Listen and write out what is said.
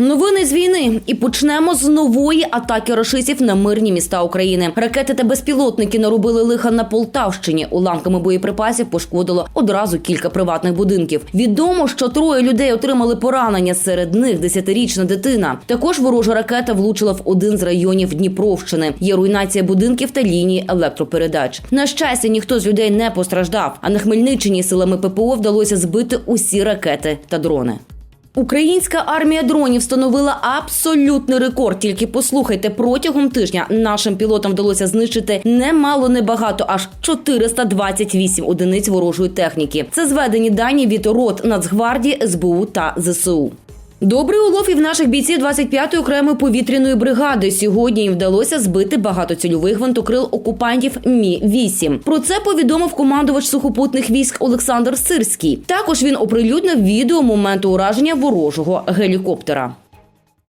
Новини з війни і почнемо з нової атаки рашистів на мирні міста України. Ракети та безпілотники наробили лиха на Полтавщині. Уламками боєприпасів пошкодило одразу кілька приватних будинків. Відомо, що троє людей отримали поранення. Серед них десятирічна дитина. Також ворожа ракета влучила в один з районів Дніпровщини. Є руйнація будинків та лінії електропередач. На щастя, ніхто з людей не постраждав. А на Хмельниччині силами ППО вдалося збити усі ракети та дрони. Українська армія дронів встановила абсолютний рекорд. Тільки послухайте, протягом тижня нашим пілотам вдалося знищити немало небагато, аж 428 одиниць ворожої техніки. Це зведені дані від рот Нацгвардії, СБУ та ЗСУ. Добрий улов і в наших бійців 25-ї окремої повітряної бригади. Сьогодні їм вдалося збити багатоцільових гвинтокрил окупантів Мі 8 Про це повідомив командувач сухопутних військ Олександр Сирський. Також він оприлюднив відео моменту ураження ворожого гелікоптера.